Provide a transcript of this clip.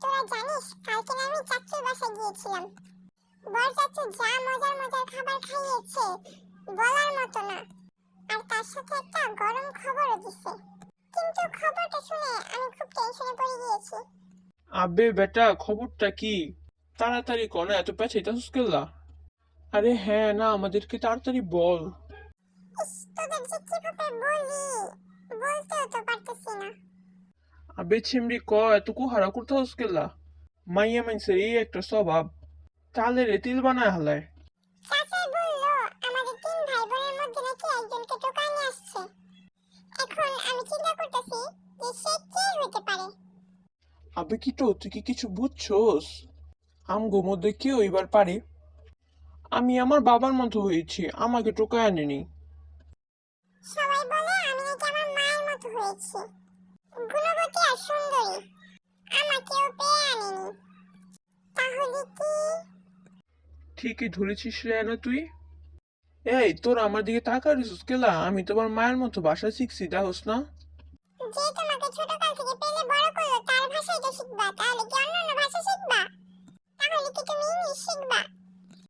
তোরা জানিস কালকে আমি চাচুর বাসায় গিয়েছিলাম। বর চাচু যা মজার মজার খাবার খাইয়েছে বলার মতো না। আর তার সাথে একটা গরম খবরও দিছে। কিন্তু খবরটা শুনে আমি খুব টেনশনে পড়ে গিয়েছি। আবে বেটা খবরটা কি? তাড়াতাড়ি কর না এত পেঁচাইতাছিস কেলা আরে হ্যাঁ না আমাদেরকে তাড়াতাড়ি বল। তোদের যে কীভাবে বলি বলতেও তো পারতেছি না। আবে ছিমড়ি ক এত কুহারা করতেছিস কেলা? মাইয়া মানুষের এই একটা স্বভাব। তালের তিল বানায় হালায়। চাচাই বলল আমাদের তিন ভাই বোনের মধ্যে নাকি একজনকে টোকাই নিয়ে আসছে। এখন আমি চিন্তা করতেছি যে সে কে হতে পারে? আবে কি তো তুই কি কিছু বুঝছোস? আমগো মধ্যে কেউ এবার পারে? আমি আমার বাবার মতো হয়েছি আমাকে টোকায় আনেনি। সবাই বলে আমি নাকি আমার মায়ের মতো হয়েছি। চকচকে আর সুন্দরী? আমাকেও পেয়ে তাহলে কি? ঠিকই ধরেছিস রেহানা তুই। এই তোর আমার দিকে তাকারিস কেলা? আমি তোমার মায়ের মতো ভাষা শিখছি দেখোস না? যে তোমাকে ছোটকাল থেকে পেলে বড় করল তার ভাষাই তো শিখবা তাহলে কি অন্য ভাষা শিখবা? তাহলে কি তুমি ইংলিশ শিখবা?